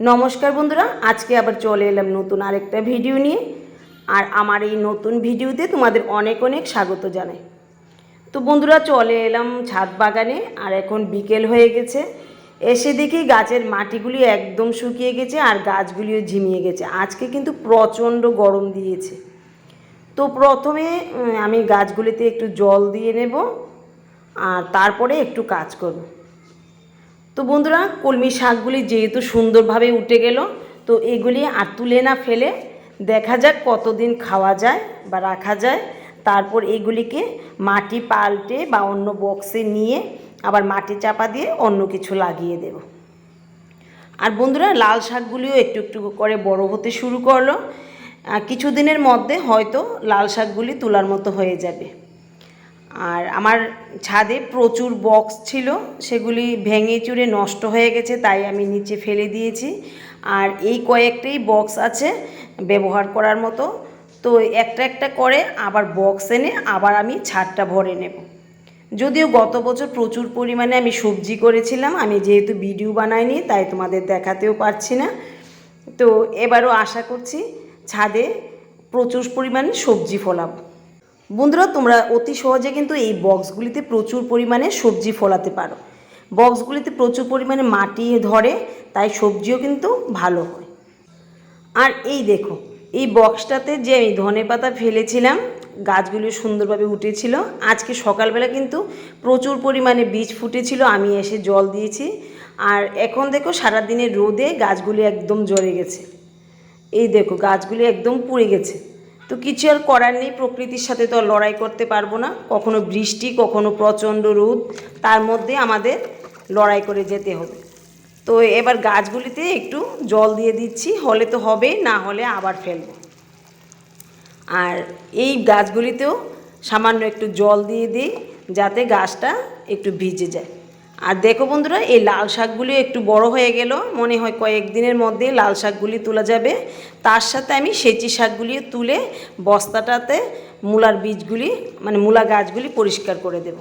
নমস্কার বন্ধুরা, আজকে আবার চলে এলাম নতুন আরেকটা ভিডিও নিয়ে। আর আমার এই নতুন ভিডিওতে তোমাদের অনেক অনেক স্বাগত জানাই। তো বন্ধুরা, চলে এলাম ছাদ বাগানে, আর এখন বিকেল হয়ে গেছে। এসে দেখি গাছের মাটিগুলি একদম শুকিয়ে গেছে আর গাছগুলিও ঝিমিয়ে গেছে। আজকে কিন্তু প্রচণ্ড গরম দিয়েছে। তো প্রথমে আমি গাছগুলিতে একটু জল দিয়ে নেব, আর তারপরে একটু কাজ করব। তো বন্ধুরা, কলমি শাকগুলি যেহেতু সুন্দরভাবে উঠে গেল, তো এগুলি আর তুলে না ফেলে দেখা যাক কতদিন খাওয়া যায় বা রাখা যায়। তারপর এগুলিকে মাটি পাল্টে বা অন্য বক্সে নিয়ে আবার মাটি চাপা দিয়ে অন্য কিছু লাগিয়ে দেব। আর বন্ধুরা, লাল শাকগুলিও একটু একটু করে বড় হতে শুরু করল। কিছুদিনের মধ্যে হয়তো লাল শাকগুলি তোলার মতো হয়ে যাবে। আর আমার ছাদে প্রচুর বক্স ছিল, সেগুলি ভেঙে চুরে নষ্ট হয়ে গেছে, তাই আমি নিচে ফেলে দিয়েছি। আর এই কয়েকটাই বক্স আছে ব্যবহার করার মতো। তো একটা একটা করে আবার বক্স এনে আবার আমি ছাদটা ভরে নেব। যদিও গত বছর প্রচুর পরিমাণে আমি সবজি করেছিলাম, আমি যেহেতু ভিডিও বানাইনি, তাই তোমাদের দেখাতেও পারছি না। তো এবারও আশা করছি ছাদে প্রচুর পরিমাণে সবজি ফলাবো। বন্ধুরা, তোমরা অতি সহজে কিন্তু এই বক্সগুলিতে প্রচুর পরিমাণে সবজি ফলাতে পারো। বক্সগুলিতে প্রচুর পরিমাণে মাটি ধরে, তাই সবজিও কিন্তু ভালো হয়। আর এই দেখো, এই বক্সটাতে যে আমি ধনে পাতা ফেলেছিলাম, গাছগুলো সুন্দরভাবে উঠেছিল। আজকে সকালবেলা কিন্তু প্রচুর পরিমাণে বীজ ফুটেছিল, আমি এসে জল দিয়েছি। আর এখন দেখো, সারাদিনের রোদে গাছগুলি একদম জ্বরে গেছে। এই দেখো, গাছগুলি একদম পুড়ে গেছে। তো কিছু আর করার নেই, প্রকৃতির সাথে তো লড়াই করতে পারব না। কখনো বৃষ্টি, কখনো প্রচণ্ড রোদ, তার মধ্যে আমাদের লড়াই করে যেতে হবে। তো এবার গাছগুলিতে একটু জল দিয়ে দিচ্ছি, হলে তো হবে, না হলে আবার ফেলব। আর এই গাছগুলিতেও সামান্য একটু জল দিয়ে দিই, যাতে গাছটা একটু ভিজে যায়। আর দেখো বন্ধুরা, এই লাল শাকগুলি একটু বড় হয়ে গেল। মনে হয় কয়েকদিনের মধ্যে লাল শাকগুলি তোলা যাবে। তার সাথে আমি সেচি শাকগুলি তুলে বস্তাটাতে মূলার বীজগুলি মানে মূলা গাছগুলি পরিষ্কার করে দেব।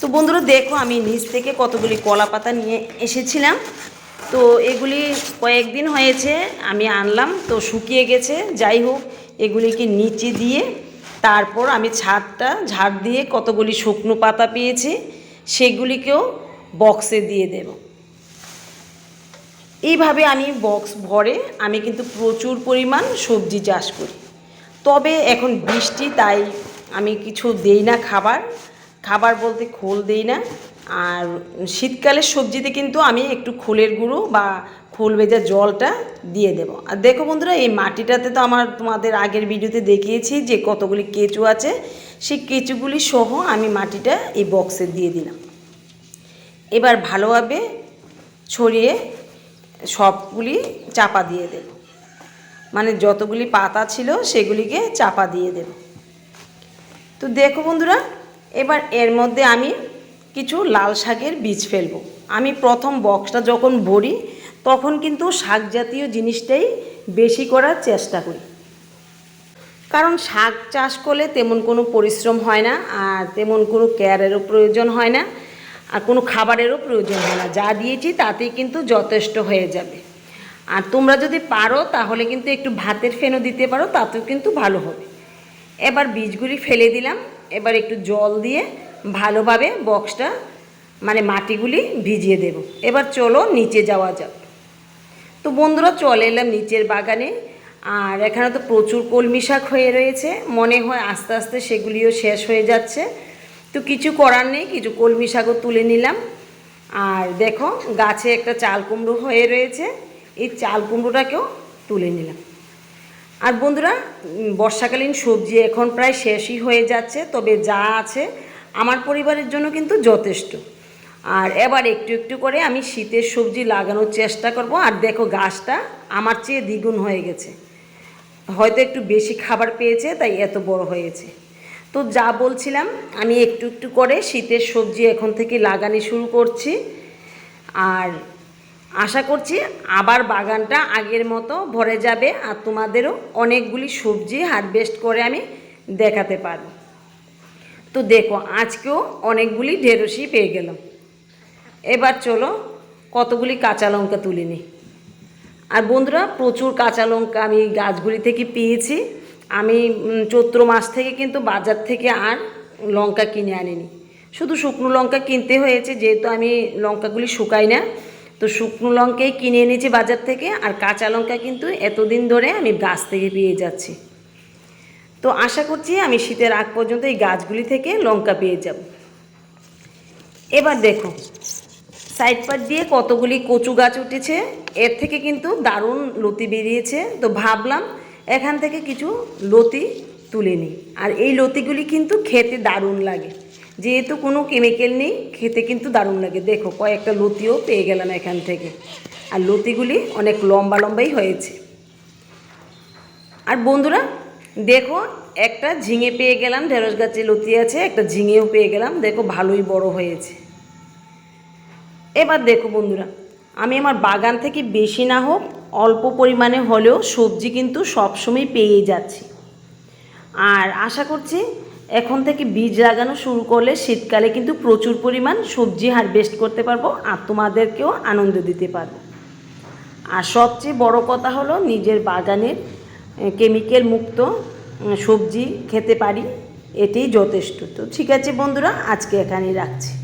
তো বন্ধুরা, দেখো আমি নিচ থেকে কতগুলি কলা পাতা নিয়ে এসেছিলাম। তো এগুলি কয়েকদিন হয়েছে, আমি আনলাম, তো শুকিয়ে গেছে। যাই হোক, এগুলিকে নিচে দিয়ে তারপর আমি ছাদটা, ঝাড় দিয়ে কতগুলি শুকনো পাতা পেয়েছি। সেগুলিকেও বক্সে দিয়ে দেব। এইভাবে আমি বক্স ভরে আমি কিন্তু প্রচুর পরিমাণ সবজি চাষ করি। তবে এখন বৃষ্টি, তাই আমি কিছু দেই না খাবার। খাবার বলতে খোল দেই না। আর শীতকালের সবজিতে কিন্তু আমি একটু খোলের গুঁড়ো বা খোল ভেজা জলটা দিয়ে দেবো। আর দেখো বন্ধুরা, এই মাটিটাতে তো আমার তোমাদের আগের ভিডিওতে দেখিয়েছি যে কতগুলি কেঁচু আছে, সেই কেঁচুগুলি সহ আমি মাটিটা এই বক্সে দিয়ে দিলাম। এবার ভালোভাবে ছড়িয়ে সবগুলি চাপা দিয়ে দেব। মানে যতগুলি পাতা ছিল সেগুলিকে চাপা দিয়ে দেব। তো দেখো বন্ধুরা এবার এর মধ্যে আমি কিছু লাল শাকের বীজ ফেলব। আমি প্রথম বক্সটা যখন ভরি, তখন কিন্তু শাক জাতীয় জিনিসটাই বেশি করার চেষ্টা করি। কারণ শাক চাষ করলে তেমন কোনো পরিশ্রম হয় না, আর তেমন কোনো কেয়ারেরও প্রয়োজন হয় না, আর কোনো খাবারেরও প্রয়োজন হয় না। যা দিয়েছি তাতেই কিন্তু যথেষ্ট হয়ে যাবে। আর তোমরা যদি পারো, তাহলে কিন্তু একটু ভাতের ফেনও দিতে পারো, তাতেও কিন্তু ভালো হবে। এবার বীজগুলি ফেলে দিলাম। এবার একটু জল দিয়ে ভালোভাবে বক্সটা মানে মাটিগুলি ভিজিয়ে দেব। এবার চলো নিচে যাওয়া যাক। তো বন্ধুরা, চলে এলাম নিচের বাগানে। আর এখানে তো প্রচুর কলমি শাক হয়ে রয়েছে। মনে হয় আস্তে আস্তে সেগুলিও শেষ হয়ে যাচ্ছে। তো কিছু করার নেই, কিছু কলমি শাকও তুলে নিলাম। আর দেখো, গাছে একটা চাল কুমড়ো হয়ে রয়েছে। এই চাল কুমড়োটাকেও তুলে নিলাম। আর বন্ধুরা বর্ষাকালীন সবজি এখন প্রায় শেষই হয়ে যাচ্ছে, তবে যা আছে আমার পরিবারের জন্য কিন্তু যথেষ্ট। আর এবার একটু একটু করে আমি শীতের সবজি লাগানোর চেষ্টা করব, আর দেখো গাছটা আমার চেয়ে দ্বিগুণ হয়ে গেছে। হয়তো একটু বেশি খাবার পেয়েছে, তাই এত বড় হয়েছে। তো যা বলছিলাম, আমি একটু একটু করে শীতের সবজি এখন থেকে লাগানি শুরু করছি। আর আশা করছি আবার বাগানটা আগের মতো ভরে যাবে আর তোমাদেরও অনেকগুলি সবজি হারভেস্ট করে আমি দেখাতে পারব। তো দেখো, আজকেও অনেকগুলি ঢেঁড়সই পেয়ে গেলাম। এবার চলো কতগুলি কাঁচা লঙ্কা তুলে নিই। আর বন্ধুরা, প্রচুর কাঁচা লঙ্কা আমি গাছগুলি থেকে পেয়েছি। আমি চৈত্র মাস থেকে কিন্তু বাজার থেকে আর লঙ্কা কিনে আনিনি। শুধু শুকনো লঙ্কা কিনতে হয়েছে, যেহেতু আমি লঙ্কাগুলি শুকাই না তো শুকনো লঙ্কাই কিনে এনেছি বাজার থেকে, আর কাঁচা লঙ্কা কিন্তু এতদিন ধরে আমি গাছ থেকে পেয়ে যাচ্ছি। তো আশা করছি আমি শীতের আগ পর্যন্ত এই গাছগুলি থেকে লঙ্কা পেয়ে যাব। এবার দেখো সাইড পাট দিয়ে কতগুলি কচু গাছ উঠেছে, এর থেকে কিন্তু দারুণ লতি বেরিয়েছে। তো ভাবলাম এখান থেকে কিছু লতি তুলে নিই, আর এই লতিগুলি কিন্তু খেতে দারুণ লাগে। যেহেতু কোনো কেমিক্যাল নেই, খেতে কিন্তু দারুণ লাগে। দেখো, কয়েকটা লতিও পেয়ে গেলাম এখান থেকে। আর লতিগুলি অনেক লম্বা লম্বাই হয়েছে। আর বন্ধুরা, দেখো, একটা ঝিঙে পেয়ে গেলাম, ঢেঁড়স গাছে লতি আছে, একটা ঝিঙেও পেয়ে গেলাম। দেখো, ভালোই বড় হয়েছে। এবার দেখো বন্ধুরা, আমি আমার বাগান থেকে বেশি না হোক, অল্প পরিমাণে হলেও সবজি কিন্তু সবসময় পেয়েই যাচ্ছি। আর আশা করছি এখন থেকে বীজ লাগানো শুরু করলে শীতকালে কিন্তু প্রচুর পরিমাণ সবজি হারভেস্ট করতে পারব আর তোমাদেরকেও আনন্দ দিতে পারব। আর সবচেয়ে বড় কথা হলো নিজের বাগানের কেমিক্যাল মুক্ত সবজি খেতে পারি, এটাই যথেষ্ট। তো ঠিক আছে বন্ধুরা, আজকে এখানেই রাখছি।